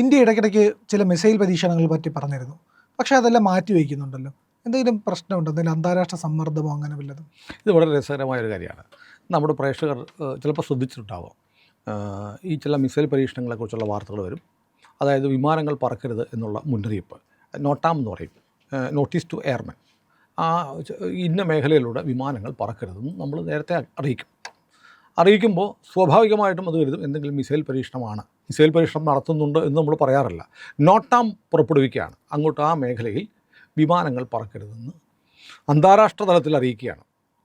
India ഇടയ്ക്കിടയ്ക്ക് ചില missile പരീക്ഷണങ്ങൾ പറ്റി പറഞ്ഞിരുന്നു. പക്ഷേ അതെല്ലാം മാറ്റി വയ്ക്കുന്നുണ്ടല്ലോ. എന്തെങ്കിലും പ്രശ്നമുണ്ടോ? എന്തെങ്കിലും അന്താരാഷ്ട്ര സമ്മർദ്ദമോ അങ്ങനെ വല്ലതും? ഇത് വളരെ രസകരമായൊരു കാര്യമാണ്. നമ്മുടെ പ്രേക്ഷകർ ചിലപ്പോൾ ശ്രദ്ധിച്ചിട്ടുണ്ടാവും. ഈ ചില മിസൈൽ പരീക്ഷണങ്ങളെക്കുറിച്ചുള്ള വാർത്തകൾ വരും. അതായത് വിമാനങ്ങൾ പറക്കരുത് എന്നുള്ള മുന്നറിയിപ്പ്. നോട്ടാം എന്ന് പറയും. Notice to airmen. ആ ഇന്ന മേഖലയിലൂടെ വിമാനങ്ങൾ പറക്കരുതെന്ന് നമ്മൾ നേരത്തെ അറിയിക്കും. അറിയിക്കുമ്പോൾ സ്വാഭാവികമായിട്ടും അത് കരുതും എന്തെങ്കിലും മിസൈൽ പരീക്ഷണമാണ് മിസൈൽ പരീക്ഷണം നടത്തുന്നുണ്ട് എന്ന് നമ്മൾ പറയാറില്ല. നോട്ടാം പുറപ്പെടുവിക്കുകയാണ്. അങ്ങോട്ട് ആ മേഖലയിൽ വിമാനങ്ങൾ പറക്കരുതെന്ന് അന്താരാഷ്ട്ര തലത്തിൽ അറിയിക്കുകയാണ്.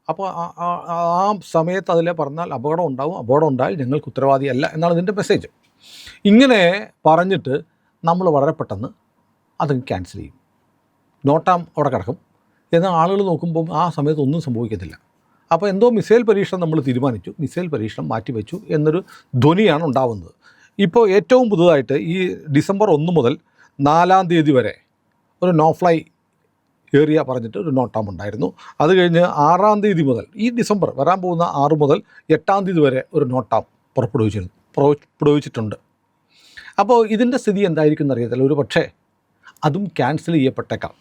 അപ്പോൾ ആ- സമയത്ത് അതിലെ പറഞ്ഞാൽ അപകടം ഉണ്ടാവും അപകടം ഉണ്ടായാൽ ഞങ്ങൾക്ക് ഉത്തരവാദിയല്ല എന്നാണ് ഇതിന്റെ മെസ്സേജ്. ഇങ്ങനെ പറഞ്ഞിട്ട് നമ്മൾ വളരെ പെട്ടെന്ന് അത് ക്യാൻസൽ ചെയ്യും. നോട്ടാം അവിടെ കിടക്കും. എന്നാൽ ആളുകൾ നോക്കുമ്പോൾ ആ സമയത്ത് ഒന്നും സംഭവിക്കത്തില്ല. അപ്പോൾ എന്തോ മിസൈൽ പരീക്ഷണം നമ്മൾ തീരുമാനിച്ചു മിസൈൽ പരീക്ഷണം മാറ്റിവെച്ചു എന്നൊരു ധ്വനിയാണ് ഉണ്ടാവുന്നത്. ഇപ്പോൾ ഏറ്റവും പുതുതായിട്ട് ഈ ഡിസംബർ ഒന്ന് മുതൽ നാലാം തീയതി വരെ ഒരു നോ ഫ്ലൈ ഏറിയ പറഞ്ഞിട്ട് ഒരു നോട്ടാം ഉണ്ടായിരുന്നു. അത് കഴിഞ്ഞ് ആറാം തീയതി മുതൽ ഈ ഡിസംബർ വരാൻ പോകുന്ന ആറ് മുതൽ എട്ടാം തീയതി വരെ ഒരു നോട്ടാം പുറപ്പെടുവിച്ചിരുന്നു പുറപ്പെടുവിച്ചിട്ടുണ്ട്. അപ്പോൾ ഇതിന്റെ സ്ഥിതി എന്തായിരിക്കും എന്നറിയത്തില്ല. ഒരു പക്ഷേ അതും ക്യാൻസൽ ചെയ്യപ്പെട്ടേക്കാം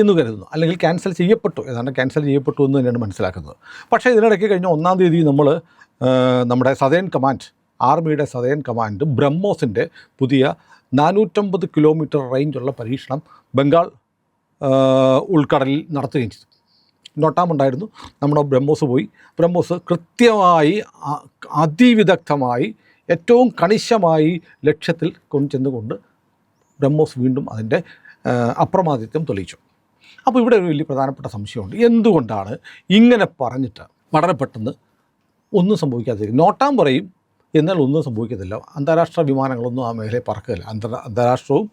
എന്ന് കരുതുന്നു. അല്ലെങ്കിൽ ക്യാൻസൽ ചെയ്യപ്പെട്ടു. ഏതാണ്ട് ക്യാൻസൽ ചെയ്യപ്പെട്ടു എന്ന് തന്നെയാണ് മനസ്സിലാക്കുന്നത്. പക്ഷേ ഇതിനിടയ്ക്ക് കഴിഞ്ഞ ഒന്നാം തീയതി നമ്മൾ നമ്മുടെ സതേൺ കമാൻഡ് ആർമിയുടെ സതേൺ കമാൻഡ് ബ്രഹ്മോസിന്റെ പുതിയ നാനൂറ്റമ്പത് കിലോമീറ്റർ റേഞ്ചുള്ള പരീക്ഷണം ബംഗാൾ ഉൾക്കടലിൽ നടത്തുകയും ചെയ്തു. നോട്ടാമുണ്ടായിരുന്നു. നമ്മുടെ ബ്രഹ്മോസ് പോയി. ബ്രഹ്മോസ് കൃത്യമായി അതിവിദഗ്ധമായി ഏറ്റവും കണിശമായി ലക്ഷ്യത്തിൽ കൊണ്ടുചെന്നുകൊണ്ട് ബ്രഹ്മോസ് വീണ്ടും അതിന്റെ അപ്രമാദിത്യം തെളിയിച്ചു. അപ്പോൾ ഇവിടെ ഒരു വലിയ പ്രധാനപ്പെട്ട സംശയമുണ്ട്. എന്തുകൊണ്ടാണ് ഇങ്ങനെ പറഞ്ഞിട്ട് വളരെ പെട്ടെന്ന് ഒന്നും സംഭവിക്കാതിരിക്കും നോട്ടാം പറയും എന്നാൽ ഒന്നും സംഭവിക്കത്തില്ല. അന്താരാഷ്ട്ര വിമാനങ്ങളൊന്നും ആ മേഖലയിൽ പറക്കില്ല അന്തർ അന്താരാഷ്ട്രവും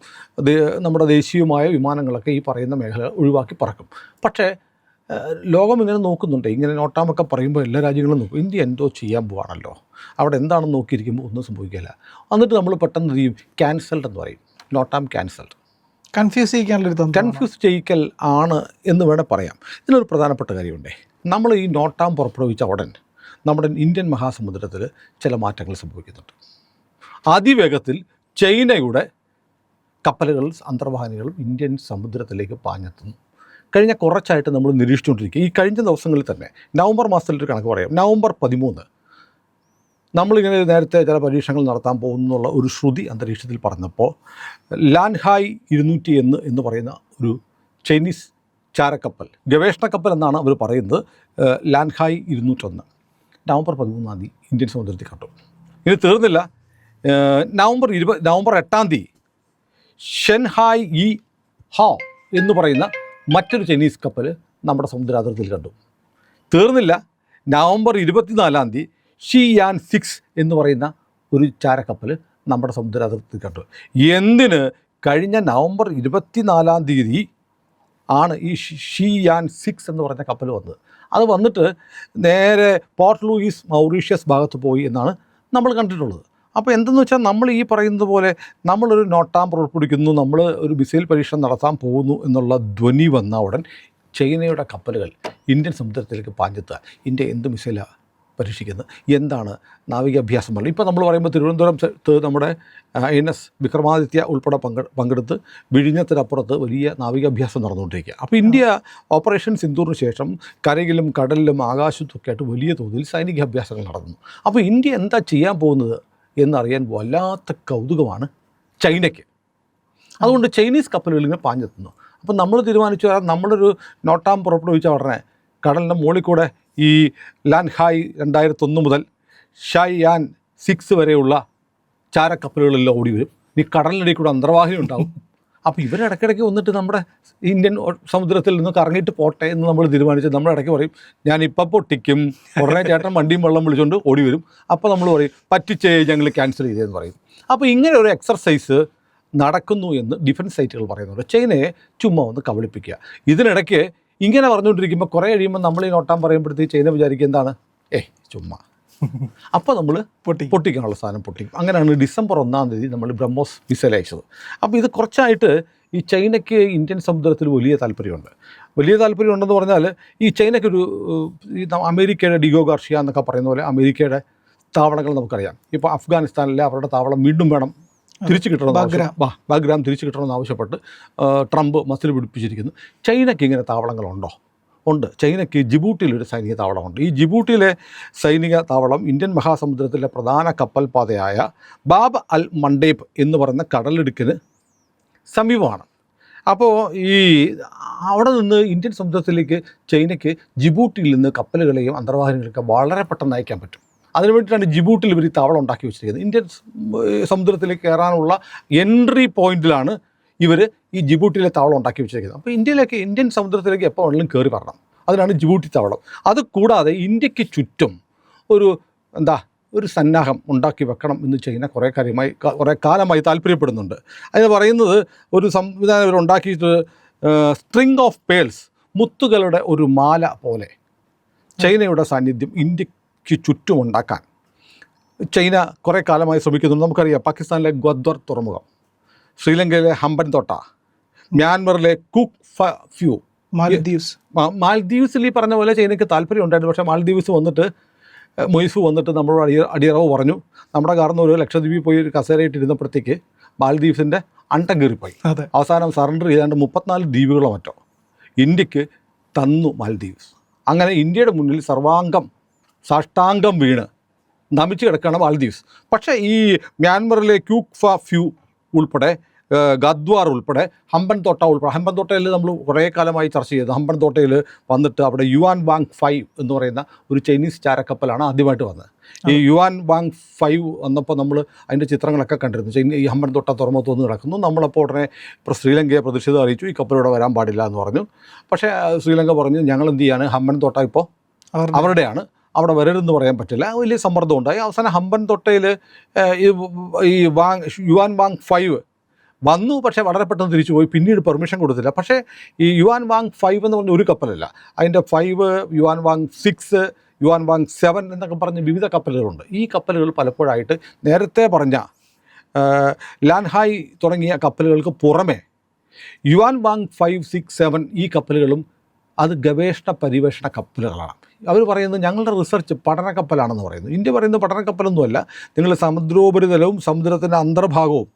നമ്മുടെ ദേശീയവുമായ വിമാനങ്ങളൊക്കെ ഈ പറയുന്ന മേഖല ഒഴിവാക്കി പറക്കും. പക്ഷേ ലോകം ഇങ്ങനെ നോക്കുന്നുണ്ട്. ഇങ്ങനെ നോട്ടാമൊക്കെ പറയുമ്പോൾ എല്ലാ രാജ്യങ്ങളും നോക്കും. ഇന്ത്യ എന്തോ ചെയ്യാൻ പോവാണല്ലോ. അവിടെ എന്താണെന്ന് നോക്കിയിരിക്കുമ്പോൾ ഒന്നും സംഭവിക്കില്ല എന്നിട്ട് നമ്മൾ പെട്ടെന്ന് ചെയ്യും? ക്യാൻസൽഡ് എന്ന് പറയും. NOTAM cancelled. കൺഫ്യൂസ് ചെയ്യിക്കാനുള്ള കൺഫ്യൂസ് ചെയ്യിക്കൽ ആണ് എന്ന് വേണേൽ പറയാം. ഇതിനൊരു പ്രധാനപ്പെട്ട കാര്യമുണ്ടേ. നമ്മൾ ഈ നോട്ടാം പുറപ്പെടുവിച്ച ഉടൻ നമ്മുടെ ഇന്ത്യൻ മഹാസമുദ്രത്തിൽ ചില മാറ്റങ്ങൾ സംഭവിക്കുന്നുണ്ട്. അതിവേഗത്തിൽ ചൈനയുടെ കപ്പലുകൾ അന്തർവാഹിനികളും ഇന്ത്യൻ സമുദ്രത്തിലേക്ക് പാഞ്ഞെത്തുന്നു. കഴിഞ്ഞ കുറച്ചായിട്ട് നമ്മൾ നിരീക്ഷിച്ചുകൊണ്ടിരിക്കുക ഈ കഴിഞ്ഞ ദിവസങ്ങളിൽ തന്നെ നവംബർ മാസത്തിലൊരു കണക്ക് പറയാം. നവംബർ പതിമൂന്ന് നമ്മളിങ്ങനെ നേരത്തെ ചില പരീക്ഷണങ്ങൾ നടത്താൻ പോകുന്നുള്ള ഒരു ശ്രുതി അന്തരീക്ഷത്തിൽ പറഞ്ഞപ്പോൾ ലാൻഹായ് ഇരുന്നൂറ്റി എന്ന് എന്ന് പറയുന്ന ഒരു ചൈനീസ് ചാരക്കപ്പൽ ഗവേഷണ കപ്പൽ എന്നാണ് അവർ പറയുന്നത് ലാൻഹായ് ഇരുന്നൂറ്റൊന്ന്. നവംബർ പതിമൂന്നാം തീയതി ഇന്ത്യൻ സമുദ്രത്തിൽ കണ്ടു. ഇത് തീർന്നില്ല. നവംബർ ഇരുപത് നവംബർ എട്ടാം തീയതി ഷെൻഹായ് ഇ ഹോ എന്ന് പറയുന്ന മറ്റൊരു ചൈനീസ് കപ്പൽ നമ്മുടെ സമുദ്ര അതിർത്തിയിൽ കണ്ടു. തീർന്നില്ല. നവംബർ ഇരുപത്തിനാലാം തീയതി ഷി യാൻ സിക്സ് എന്ന് പറയുന്ന ഒരു ചാരക്കപ്പൽ നമ്മുടെ സമുദ്ര അതിർത്തിയിൽ കണ്ടു. എന്തിന് കഴിഞ്ഞ നവംബർ ഇരുപത്തിനാലാം തീയതി ആണ് ഈ ഷി- യാൻ സിക്സ് എന്ന് പറയുന്ന കപ്പൽ വന്നത്? അത് വന്നിട്ട് നേരെ പോർട്ട് ലൂയിസ് മൗറീഷ്യസ് ഭാഗത്ത് പോയി എന്നാണ് നമ്മൾ കണ്ടിട്ടുള്ളത്. അപ്പോൾ എന്തെന്ന് വെച്ചാൽ നമ്മൾ ഈ പറയുന്നത് പോലെ നമ്മളൊരു നോട്ടാം പുറപ്പെടുവിക്കുന്നു നമ്മൾ ഒരു മിസൈൽ പരീക്ഷണം നടത്താൻ പോകുന്നു എന്നുള്ള ധ്വനി വന്ന ഉടൻ ചൈനയുടെ കപ്പലുകൾ ഇന്ത്യൻ സമുദ്രത്തിലേക്ക് പാഞ്ഞെത്തുക. ഇന്ത്യ എന്ത് മിസൈലാണ് പരീക്ഷിക്കുന്നത് എന്താണ് നാവികാഭ്യാസം പറയുന്നത് ഇപ്പോൾ നമ്മൾ പറയുമ്പോൾ തിരുവനന്തപുരം നമ്മുടെ എൻ എസ് വിക്രമാദിത്യ ഉൾപ്പെടെ പങ്കെ പങ്കെടുത്ത് വിഴിഞ്ഞത്തിനപ്പുറത്ത് വലിയ നാവികാഭ്യാസം നടന്നുകൊണ്ടിരിക്കുക. അപ്പോൾ ഇന്ത്യ ഓപ്പറേഷൻ സിന്ധൂറിന് ശേഷം കരയിലും കടലിലും ആകാശത്തൊക്കെ ആയിട്ട് വലിയ തോതിൽ സൈനികാഭ്യാസങ്ങൾ നടന്നു. അപ്പോൾ ഇന്ത്യ എന്താ ചെയ്യാൻ പോകുന്നത് എന്നറിയാൻ വല്ലാത്ത കൗതുകമാണ് ചൈനയ്ക്ക്. അതുകൊണ്ട് ചൈനീസ് കപ്പലുകൾ ഇങ്ങനെ പാഞ്ഞെത്തുന്നു. അപ്പോൾ നമ്മൾ തീരുമാനിച്ചു നമ്മളൊരു നോട്ടാം പുറപ്പെടുവിച്ച ഉടനെ കടലിന്റെ മുകളിൽ കൂടെ ഈ ലാൻഹായ് രണ്ടായിരത്തൊന്ന് മുതൽ ഷായ് യാൻ സിക്സ് വരെയുള്ള ചാരക്കപ്പലുകളെല്ലാം ഓടി വരും. ഈ കടലിനിടയിൽ കൂടെ അന്തർവാഹിനി ഉണ്ടാവും. അപ്പോൾ ഇവരിടയ്ക്കിടയ്ക്ക് വന്നിട്ട് നമ്മുടെ ഇന്ത്യൻ സമുദ്രത്തിൽ നിന്ന് കറങ്ങിയിട്ട് പോട്ടെ എന്ന് നമ്മൾ തീരുമാനിച്ച് നമ്മൾ ഇടയ്ക്ക് പറയും ഞാൻ ഇപ്പം പൊട്ടിക്കും. ഉടനെ ചേട്ടൻ വണ്ടിയും വെള്ളം വിളിച്ചുകൊണ്ട് ഓടി വരും. അപ്പോൾ നമ്മൾ പറയും പറ്റിച്ചേ ഞങ്ങൾ ക്യാൻസൽ ചെയ്തതെന്ന് പറയും. അപ്പോൾ ഇങ്ങനെ ഒരു എക്സർസൈസ് നടക്കുന്നു എന്ന് ഡിഫൻസ് സൈറ്റുകൾ പറയുന്നുണ്ട്. ചൈനയെ ചുമ്മാ ഒന്ന് കബളിപ്പിക്കുക. ഇതിനിടയ്ക്ക് ഇങ്ങനെ പറഞ്ഞുകൊണ്ടിരിക്കുമ്പോൾ കുറേ കഴിയുമ്പോൾ നമ്മൾ ഈ നോട്ടാൻ പറയുമ്പോഴത്തേക്ക് ചെയ്യുന്ന വിചാരിക്കുക എന്താണ്? ഏ ചുമ്മാ. അപ്പോൾ നമ്മൾ പൊട്ടി പൊട്ടിക്കാനുള്ള സാധനം പൊട്ടിക്കും. അങ്ങനെയാണ് ഡിസംബർ ഒന്നാം തീയതി നമ്മൾ ബ്രഹ്മോസ് മിസൈൽ അയച്ചത്. അപ്പോൾ ഇത് കുറച്ചായിട്ട് ഈ ചൈനയ്ക്ക് ഇന്ത്യൻ സമുദ്രത്തിൽ വലിയ താല്പര്യമുണ്ട്. വലിയ താല്പര്യമുണ്ടെന്ന് പറഞ്ഞാൽ ഈ ചൈനയ്ക്ക് ഒരു ഈ അമേരിക്കയുടെ ഡിഗോ ഗാർഷിയ എന്നൊക്കെ പറയുന്ന പോലെ അമേരിക്കയുടെ താവളങ്ങൾ നമുക്കറിയാം. ഇപ്പോൾ അഫ്ഗാനിസ്ഥാനിലെ അവരുടെ താവളം വീണ്ടും വേണം തിരിച്ചു കിട്ടണം ബാഗ്രാം. തിരിച്ചു കിട്ടണമെന്ന് ആവശ്യപ്പെട്ട് ട്രംപ് മസിൽ പിടിപ്പിച്ചിരിക്കുന്നു. ചൈനയ്ക്ക് ഇങ്ങനെ താവളങ്ങളുണ്ടോ? ഉണ്ട്. ചൈനയ്ക്ക് ജിബൂട്ടിയിലൊരു സൈനിക താവളമുണ്ട്. ഈ ജിബൂട്ടിയിലെ സൈനിക താവളം ഇന്ത്യൻ മഹാസമുദ്രത്തിലെ പ്രധാന കപ്പൽപാതയായ ബാബ് അൽ മണ്ടേബ് എന്ന് പറയുന്ന കടലിടുക്കിന് സമീപമാണ്. അപ്പോൾ ഈ അവിടെ നിന്ന് ഇന്ത്യൻ സമുദ്രത്തിലേക്ക് ചൈനയ്ക്ക് ജിബൂട്ടിയിൽ നിന്ന് കപ്പലുകളെയും അന്തർവാഹിനികളൊക്കെ വളരെ പെട്ടെന്ന് അയക്കാൻ പറ്റും. അതിനു വേണ്ടിയിട്ടാണ് ജിബൂട്ടിൽ ഇവർ ഈ താവളം ഉണ്ടാക്കി വെച്ചിരിക്കുന്നത്. ഇന്ത്യൻ സമുദ്രത്തിലേക്ക് കയറാനുള്ള എൻട്രി പോയിന്റിലാണ് ഇവർ ഈ ജിബൂട്ടിലെ താവളം ഉണ്ടാക്കി വെച്ചിരിക്കുന്നത്. അപ്പോൾ ഇന്ത്യയിലേക്ക് ഇന്ത്യൻ സമുദ്രത്തിലേക്ക് എപ്പോൾ വേണമെങ്കിലും കയറി വരണം. അതിനാണ് ജിബൂട്ടി താവളം. അത് കൂടാതെ ഇന്ത്യയ്ക്ക് ചുറ്റും ഒരു എന്താ ഒരു സന്നാഹം ഉണ്ടാക്കി വെക്കണം എന്ന് ചൈന കുറേ കാര്യമായി കുറേ കാലമായി താല്പര്യപ്പെടുന്നുണ്ട്. അതിന് പറയുന്നത് ഒരു സംവിധാനം ഇവർ ഉണ്ടാക്കിയിട്ട് സ്ട്രിങ് ഓഫ് പേൾസ് മുത്തുകളുടെ ഒരു മാല പോലെ. ചൈനയുടെ സാന്നിധ്യം ഇന്ത്യയ്ക്ക് ചുറ്റും ഉണ്ടാക്കാൻ. ചൈന കുറേ കാലമായി ശ്രമിക്കുന്നുണ്ട്. നമുക്കറിയാം പാകിസ്ഥാനിലെ ഗ്വദ്വർ തുറമുഖം ശ്രീലങ്കയിലെ ഹമ്പൻ തോട്ട മ്യാൻമറിലെ കുക്ക് ഫ ഫ്യൂ. മാലദ്വീപ്സ് മാ- മാൽദീവ്സിൽ ഈ പറഞ്ഞ പോലെ ചൈനയ്ക്ക് താല്പര്യം ഉണ്ടായിരുന്നു. പക്ഷേ മാൽദീവ്സ് വന്നിട്ട് മൊയ്സു വന്നിട്ട് നമ്മളോട് അടിയ അടിയറവ് പറഞ്ഞു. നമ്മുടെ കാർന്ന് ഒരു ലക്ഷദ്വീപിൽ പോയി ഒരു കസേരയിട്ട് ഇരുന്നപ്പോഴത്തേക്ക് മാൽദീവ്സിന്റെ അണ്ടം കയറിപ്പോയി അതെ. അവസാനം സറണ്ടർ ചെയ്താണ്ട് മുപ്പത്തിനാല് ദ്വീപുകളോ മറ്റോ ഇന്ത്യയ്ക്ക് തന്നു മാൽദീവ്സ്. അങ്ങനെ ഇന്ത്യയുടെ മുന്നിൽ സർവാംഗം സാഷ്ടാംഗം വീണ്. നമിച്ച് കിടക്കുകയാണ് മാൽദീവ്സ് പക്ഷേ ഈ മ്യാൻമറിലെ ക്യൂക്ഫ ഫ ഫ്യൂ ഉൾപ്പെടെ ഗദ്വാർ ഉൾപ്പെടെ ഹമ്പൻ തോട്ട ഉൾപ്പെടെ ഹമ്പൻ തോട്ടയിൽ നമ്മൾ കുറേ കാലമായി ചർച്ച ചെയ്തു. ഹമ്പൻ തോട്ടയിൽ വന്നിട്ട് അവിടെ യുവാൻ വാങ് ഫൈവ് എന്ന് പറയുന്ന ഒരു ചൈനീസ് ചാരക്കപ്പലാണ് ആദ്യമായിട്ട് വന്നത്. ഈ യുവാൻ വാങ് ഫൈവ് വന്നപ്പോൾ നമ്മൾ അതിന്റെ ചിത്രങ്ങളൊക്കെ കണ്ടിരുന്നു. ചൈന ഈ ഹമ്പൻ തോട്ട തുറമുഖത്ത് വന്ന് കിടക്കുന്നു. നമ്മളപ്പോൾ ഉടനെ ഇപ്പോൾ ശ്രീലങ്കയെ പ്രതിഷേധം അറിയിച്ചു. ഈ കപ്പലിവിടെ വരാൻ പാടില്ല എന്ന് പറഞ്ഞു. പക്ഷേ ശ്രീലങ്ക പറഞ്ഞു ഞങ്ങൾ എന്ത് ചെയ്യാണ്? ഹമ്പൻ തോട്ട ഇപ്പോൾ അവരുടെയാണ്. അവിടെ വരരുതെന്ന് പറയാൻ പറ്റില്ല. വലിയ സമ്മർദ്ദം ഉണ്ടായി. അവസാനം ഹമ്പൻ തൊട്ടയിൽ ഈ വാങ് യുവാൻ വാങ് ഫൈവ് വന്നു. പക്ഷേ വളരെ പെട്ടെന്ന് തിരിച്ചു പോയി. പിന്നീട് പെർമിഷൻ കൊടുത്തില്ല. പക്ഷേ ഈ യുവാൻ വാങ് ഫൈവ് എന്ന് പറഞ്ഞ ഒരു കപ്പലല്ല. അതിന്റെ five Yuan Wang six Yuan Wang seven എന്നൊക്കെ പറഞ്ഞ് വിവിധ കപ്പലുകളുണ്ട്. ഈ കപ്പലുകൾ പലപ്പോഴായിട്ട് നേരത്തെ പറഞ്ഞ ലാൻഹായ് തുടങ്ങിയ കപ്പലുകൾക്ക് പുറമെ Yuan Wang five six seven ഈ കപ്പലുകളും അത് ഗവേഷണ പരിവേഷണ കപ്പലുകളാണ്. അവർ പറയുന്നത് ഞങ്ങളുടെ റിസർച്ച് പഠന കപ്പലാണെന്ന് പറയുന്നു. ഇന്ത്യ പറയുന്നത് പഠന കപ്പലൊന്നുമല്ല നിങ്ങൾ സമുദ്രോപരിതലവും സമുദ്രത്തിന്റെ അന്തർഭാഗവും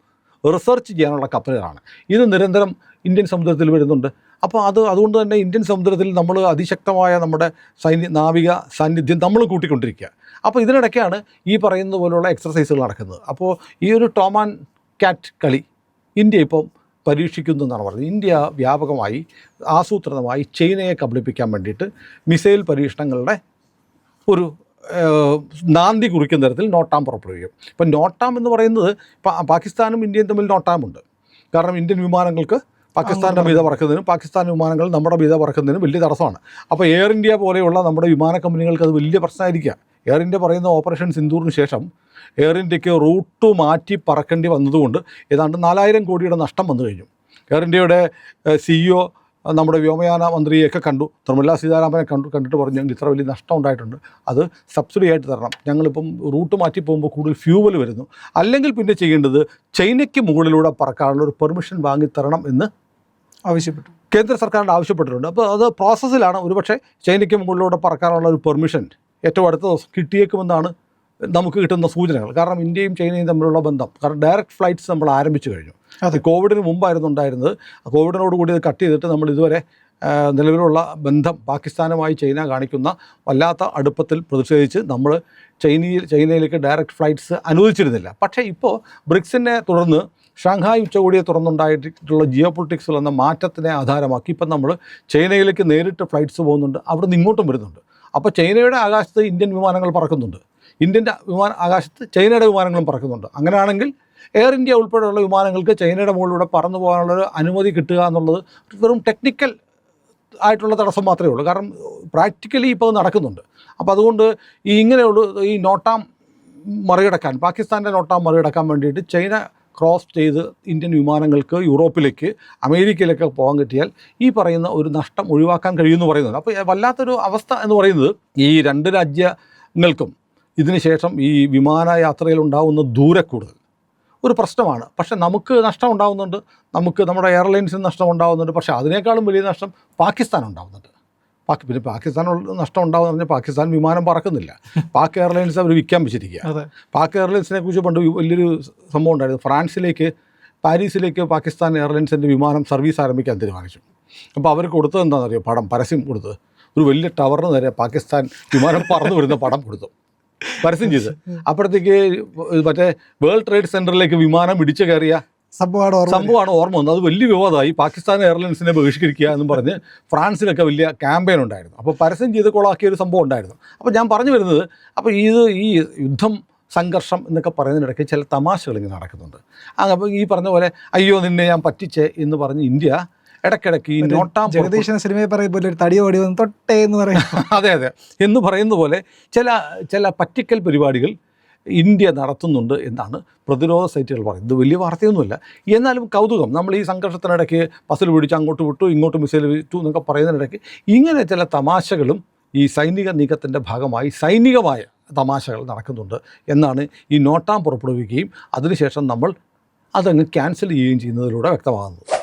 റിസർച്ച് ചെയ്യാനുള്ള കപ്പലുകളാണ്. ഇത് നിരന്തരം ഇന്ത്യൻ സമുദ്രത്തിൽ വരുന്നുണ്ട്. അപ്പോൾ അത് അതുകൊണ്ട് തന്നെ ഇന്ത്യൻ സമുദ്രത്തിൽ നമ്മൾ അതിശക്തമായ നമ്മുടെ സൈന്യ നാവിക സാന്നിധ്യം നമ്മൾ കൂട്ടിക്കൊണ്ടിരിക്കുക. അപ്പോൾ ഇതിനിടയ്ക്കാണ് ഈ പറയുന്ന പോലുള്ള എക്സസൈസുകൾ നടക്കുന്നത്. അപ്പോൾ ഈ ഒരു ടോമാൻ കാറ്റ് കളി ഇന്ത്യ ഇപ്പം പരീക്ഷിക്കുന്നു എന്നാണ് പറഞ്ഞത്. ഇന്ത്യ വ്യാപകമായി ആസൂത്രിതമായി ചൈനയെ കബളിപ്പിക്കാൻ വേണ്ടിയിട്ട് മിസൈൽ പരീക്ഷണങ്ങളുടെ ഒരു നാന്തി കുറിക്കുന്ന തരത്തിൽ നോട്ടാം പുറപ്പെടുവിക്കും. ഇപ്പം നോട്ടാം എന്ന് പറയുന്നത് പാകിസ്ഥാനും ഇന്ത്യയും തമ്മിൽ നോട്ടാമുണ്ട്. കാരണം ഇന്ത്യൻ വിമാനങ്ങൾക്ക് പാകിസ്ഥാന്റെ മീത പറക്കുന്നതിനും പാകിസ്ഥാൻ വിമാനങ്ങൾ നമ്മുടെ മീത പറക്കുന്നതിനും വലിയ തടസ്സമാണ്. അപ്പോൾ എയർ ഇന്ത്യ പോലെയുള്ള നമ്മുടെ വിമാന കമ്പനികൾക്ക് അത് വലിയ പ്രശ്നമായിരിക്കുക എയർ ഇന്ത്യ പറയുന്ന ഓപ്പറേഷൻ സിന്ദൂറിന് ശേഷം എയർ ഇന്ത്യയ്ക്ക് റൂട്ട് മാറ്റി പറക്കേണ്ടി വന്നതുകൊണ്ട് ഏതാണ്ട് നാലായിരം കോടിയുടെ നഷ്ടം വന്നു കഴിഞ്ഞു. എയർ ഇന്ത്യയുടെ സിഇഒ നമ്മുടെ വ്യോമയാന മന്ത്രിയെയൊക്കെ കണ്ടു. നിർമ്മല സീതാരാമനെ കണ്ടു കണ്ടിട്ട് പറഞ്ഞു ഞങ്ങൾക്ക് ഇത്ര വലിയ നഷ്ടം ഉണ്ടായിട്ടുണ്ട്. അത് സബ്സിഡി ആയിട്ട് തരണം. ഞങ്ങളിപ്പം റൂട്ട് മാറ്റി പോകുമ്പോൾ കൂടുതൽ ഫ്യൂവൽ വരുന്നു. അല്ലെങ്കിൽ പിന്നെ ചെയ്യേണ്ടത് ചൈനയ്ക്ക് മുകളിലൂടെ പറക്കാനുള്ള ഒരു പെർമിഷൻ വാങ്ങിത്തരണം എന്ന് ആവശ്യപ്പെട്ടു. കേന്ദ്ര സർക്കാരിന്റെ ആവശ്യപ്പെട്ടിട്ടുണ്ട്. അപ്പോൾ അത് പ്രോസസ്സിലാണ് ഒരുപക്ഷെ ചൈനയ്ക്ക് മുകളിലൂടെ പറക്കാനുള്ള ഒരു പെർമിഷൻ ഏറ്റവും അടുത്ത ദിവസം കിട്ടിയേക്കുമെന്നാണ് നമുക്ക് കിട്ടുന്ന സൂചനകൾ. കാരണം ഇന്ത്യയും ചൈനയും തമ്മിലുള്ള ബന്ധം. കാരണം ഡയറക്റ്റ് ഫ്ലൈറ്റ്സ് നമ്മൾ ആരംഭിച്ചു കഴിഞ്ഞു. അത്. കോവിഡിന് മുമ്പായിരുന്നു ഉണ്ടായിരുന്നത്. കോവിഡിനോട് കൂടി ഇത് കട്ട് ചെയ്തിട്ട് നമ്മൾ ഇതുവരെ നിലവിലുള്ള ബന്ധം പാകിസ്ഥാനുമായി ചൈന കാണിക്കുന്ന വല്ലാത്ത അടുപ്പത്തിൽ പ്രതിഷേധിച്ച് നമ്മൾ ചൈനയിൽ ചൈനയിലേക്ക് ഡയറക്റ്റ് ഫ്ലൈറ്റ്സ് അനുവദിച്ചിരുന്നില്ല. പക്ഷേ ഇപ്പോൾ ബ്രിക്സിനെ തുടർന്ന് ഷാങ്ഹായ് ഉച്ചകോടിയെ തുറന്നുണ്ടായിട്ടുള്ള ജിയോ പൊളിറ്റിക്സിൽ എന്ന മാറ്റത്തിനെ ആധാരമാക്കി ഇപ്പം നമ്മൾ ചൈനയിലേക്ക് നേരിട്ട് ഫ്ലൈറ്റ്സ് പോകുന്നുണ്ട്. അവിടെ നിന്ന് ഇങ്ങോട്ടും വരുന്നുണ്ട്. അപ്പോൾ ചൈനയുടെ ആകാശത്ത് ഇന്ത്യൻ വിമാനങ്ങൾ പറക്കുന്നുണ്ട്. ഇന്ത്യന്റെ വിമാന ആകാശത്ത് ചൈനയുടെ വിമാനങ്ങളും പറക്കുന്നുണ്ട്. അങ്ങനെയാണെങ്കിൽ എയർ ഇന്ത്യ ഉൾപ്പെടെയുള്ള വിമാനങ്ങൾക്ക് ചൈനയുടെ മുകളിലൂടെ പറന്നു പോകാനുള്ളൊരു അനുമതി കിട്ടുക എന്നുള്ളത് വെറും ടെക്നിക്കൽ ആയിട്ടുള്ള തടസ്സം മാത്രമേ ഉള്ളൂ. കാരണം പ്രാക്ടിക്കലി ഇപ്പോൾ നടക്കുന്നുണ്ട്. അപ്പോൾ അതുകൊണ്ട് ഈ ഇങ്ങനെയുള്ള ഈ നോട്ടാം മറികടക്കാൻ പാകിസ്ഥാന്റെ നോട്ടാം മറികടക്കാൻ വേണ്ടിയിട്ട് ചൈന ക്രോസ് ചെയ്ത് ഇന്ത്യൻ വിമാനങ്ങൾക്ക് യൂറോപ്പിലേക്ക് അമേരിക്കയിലേക്ക് പോകാൻ കിട്ടിയാൽ ഈ പറയുന്ന ഒരു നഷ്ടം ഒഴിവാക്കാൻ കഴിയുമെന്ന് പറയുന്നുണ്ട്. അപ്പോൾ വല്ലാത്തൊരു അവസ്ഥ എന്ന് പറയുന്നത് ഈ രണ്ട് രാജ്യങ്ങൾക്കും ഇതിനുശേഷം ഈ വിമാനയാത്രയിൽ ഉണ്ടാകുന്ന ദൂരക്കൂടുതൽ ഒരു പ്രശ്നമാണ്. പക്ഷേ നമുക്ക് നഷ്ടം ഉണ്ടാകുന്നുണ്ട് നമുക്ക് നമ്മുടെ എയർലൈൻസിന് നഷ്ടം ഉണ്ടാകുന്നുണ്ട് പക്ഷേ അതിനേക്കാളും വലിയ നഷ്ടം പാകിസ്ഥാൻ ഉണ്ടാകുന്നുണ്ട്. പാക് പിന്നെ പാകിസ്ഥാൻ നഷ്ടം ഉണ്ടാവുന്ന പറഞ്ഞാൽ പാകിസ്ഥാൻ വിമാനം പറക്കുന്നില്ല. പാക് എയർലൈൻസ് അവർ വിൽക്കാൻ വെച്ചിരിക്കുക പാക് എയർലൈൻസിനെ കുറിച്ച് പണ്ട് വലിയൊരു സംഭവം ഉണ്ടായിരുന്നു. ഫ്രാൻസിലേക്ക് പാരീസിലേക്ക് പാകിസ്ഥാൻ എയർലൈൻസിന്റെ വിമാനം സർവീസ് ആരംഭിക്കാൻ തീരുമാനിച്ചു. അപ്പോൾ അവർ കൊടുത്തത് എന്താണെന്നറിയോ? പടം പരസ്യം കൊടുത്തത്. ഒരു വലിയ ടവറിന് നേരെ പാകിസ്ഥാൻ വിമാനം പറന്നു വരുന്ന പടം കൊടുത്തു. പരസ്യം ചെയ്ത്. അപ്പോഴത്തേക്ക് മറ്റേ വേൾഡ് ട്രേഡ് സെന്ററിലേക്ക് വിമാനം ഇടിച്ചു കയറിയ സംഭവമാണ് ഓർമ്മ വന്നത്. അത് വലിയ വിവാദമായി. പാകിസ്ഥാൻ എയർലൈൻസിനെ ബഹിഷ്കരിക്കുക എന്നും പറഞ്ഞ് ഫ്രാൻസിലൊക്കെ വലിയ ക്യാമ്പയിൻ ഉണ്ടായിരുന്നു. അപ്പോൾ പരസ്യം ചെയ്ത് കൊളാക്കിയ ഒരു സംഭവം ഉണ്ടായിരുന്നു. അപ്പോൾ ഞാൻ പറഞ്ഞു വരുന്നത് അപ്പോൾ ഇത് ഈ യുദ്ധം സംഘർഷം എന്നൊക്കെ പറയുന്നതിനിടയ്ക്ക് ചില തമാശകൾ ഇങ്ങനെ നടക്കുന്നുണ്ട്. അപ്പോൾ ഈ പറഞ്ഞ പോലെ അയ്യോ നിന്നെ ഞാൻ പറ്റിച്ചേ എന്ന് പറഞ്ഞ് ഇന്ത്യ ഇടയ്ക്കിടയ്ക്ക് ഈ നോട്ടാം പുറപ്പെടു- സിനിമയെ പറയുമ്പോൾ ഒരു തടി ഓടി വന്ന് തൊട്ടേ എന്ന് പറയും അതെ അതെ. എന്ന് പറയുന്ന പോലെ ചില ചില പറ്റിക്കൽ പരിപാടികൾ ഇന്ത്യ നടത്തുന്നുണ്ട് എന്നാണ് പ്രതിരോധ സൈറ്റുകൾ പറയുന്നത്. ഇത് വലിയ വാർത്തയൊന്നുമില്ല. എന്നാലും കൗതുകം. നമ്മൾ ഈ സംഘർഷത്തിനിടയ്ക്ക് പസിൽ പിടിച്ച് അങ്ങോട്ട് വിട്ടു ഇങ്ങോട്ട് മിസൈൽ വിട്ടു എന്നൊക്കെ പറയുന്നതിനിടയ്ക്ക് ഇങ്ങനെ ചില തമാശകളും ഈ സൈനിക നീക്കത്തിന്റെ ഭാഗമായി സൈനികമായ തമാശകൾ നടക്കുന്നുണ്ട് എന്നാണ് ഈ നോട്ടാം പുറപ്പെടുവിക്കുകയും അതിനുശേഷം നമ്മൾ അതങ്ങ് ക്യാൻസൽ ചെയ്യുകയും ചെയ്യുന്നതിലൂടെ വ്യക്തമാകുന്നത്.